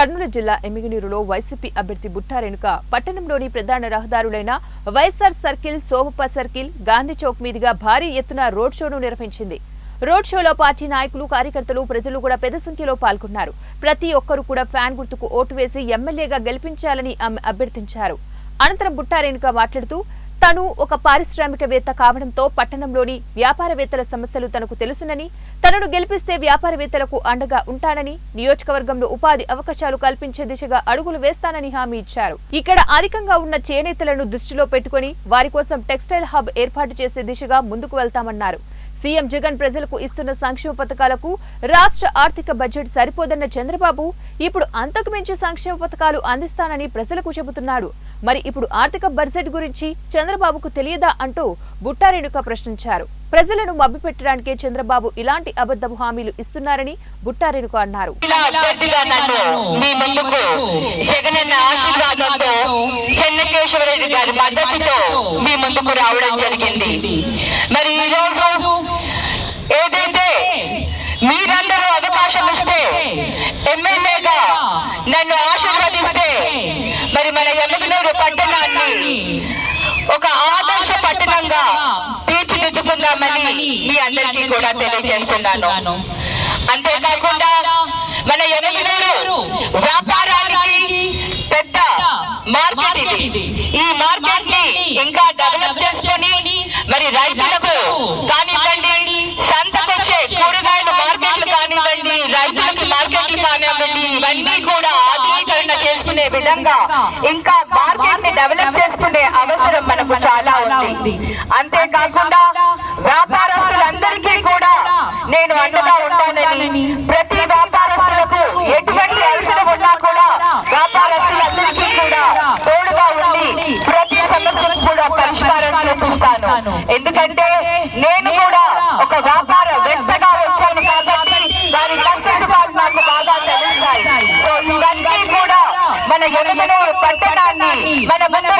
కర్నూలు జిల్లా ఎమ్మిగినీరులో వైసీపీ అభ్యర్థి బుట్టా రేణుక పట్టణంలోని ప్రధాన రహదారులైన YSR circle Somappa circle Gandhi Chowk మీదుగా భారీ ఎత్తున రోడ్ షోను నిర్వహించింది. రోడ్ షోలో పార్టీ నాయకులు కార్యకర్తలు ప్రజలు కూడా పెద్ద సంఖ్యలో పాల్గొన్నారు. ప్రతి ఒక్కరూ కూడా ఫ్యాన్ గుర్తుకు ఓటు వేసి ఎమ్మెల్యేగా గెలిపించాలని ఆమె అభ్యర్థించారు. అనంతరం బుట్టా రేణుక మాట్లాడుతూ తను ఒక పారిశ్రామికవేత్త కావడంతో పట్టణంలోని వ్యాపారవేత్తల సమస్యలు తనకు తెలుసునని తనను గెలిపిస్తే వ్యాపారవేత్తలకు అండగా ఉంటానని నియోజకవర్గంలో ఉపాధి అవకాశాలు కల్పించే దిశగా అడుగులు వేస్తానని హామీ ఇచ్చారు. ఇక్కడ అధికంగా ఉన్న చేనేతలను దృష్టిలో పెట్టుకుని వారి కోసం టెక్స్టైల్ హబ్ ఏర్పాటు చేసే దిశగా ముందుకు వెళ్తామన్నారు. సీఎం జగన్ ప్రజలకు ఇస్తున్న సంక్షేమ పథకాలకు రాష్ట్ర ఆర్థిక బడ్జెట్ సరిపోదన్న చంద్రబాబు ఇప్పుడు అంతకు మించి సంక్షేమ పథకాలు అందిస్తానని ప్రజలకు చెబుతున్నాడు. మరి ఇప్పుడు ఆర్థిక బడ్జెట్ గురించి చంద్రబాబుకు తెలియదా అంటూ బుట్టారేణుక ప్రశ్నించారు. ప్రజలను మభ్యపెట్టడానికే చంద్రబాబు ఇలాంటి అబద్ధపు హామీలు ఇస్తున్నారని బుట్టారేణుక అన్నారు. మీ ముందుకు రావడం జరిగింది. మరి ఈ రోజు ఏదైతే మీరందరూ అవకాశం ఇస్తే ఎమ్మెల్యేగా నన్ను ఆశీర్వాదం మరి మన ఎమ్మెల్యేరు పట్టణాన్ని ఒక ఆదర్శ పట్టణంగా తీర్చిదిద్దుకుందామని మీ అందరికీ కూడా తెలియజేస్తున్నాను. అంతేకాకుండా మన ఎనగినూరు వ్యాపారానికి పెద్ద మార్కెట్ ఇది. ఈ మార్కెట్ని ఇంకా డెవలప్ చేసుకొని మరి రైతులకు కానివ్వండి సంతకొచ్చే కూరగాయల మార్కెట్లు కానివ్వండి రైతులకి మార్కెట్లు కానివ్వండి ఇవన్నీ కూడా విధంగా ఇంకా మార్కెట్ని డెవలప్ చేసుకునే అవసరం మనకు చాలా ఉంది. అంతేకాకుండా వ్యాపారస్తులందరికీ కూడా నేను అండగా ఉంటానని ప్రతి వ్యాపారస్తులకు ఎటువంటి అవసరం ఉన్నా కూడా వ్యాపారస్తులందరికీ కూడా తోడుగా ఉండి ప్రతి సమస్యకు కూడా పరిష్కారం చూపిస్తాను. ఎందుకంటే నేను Manamana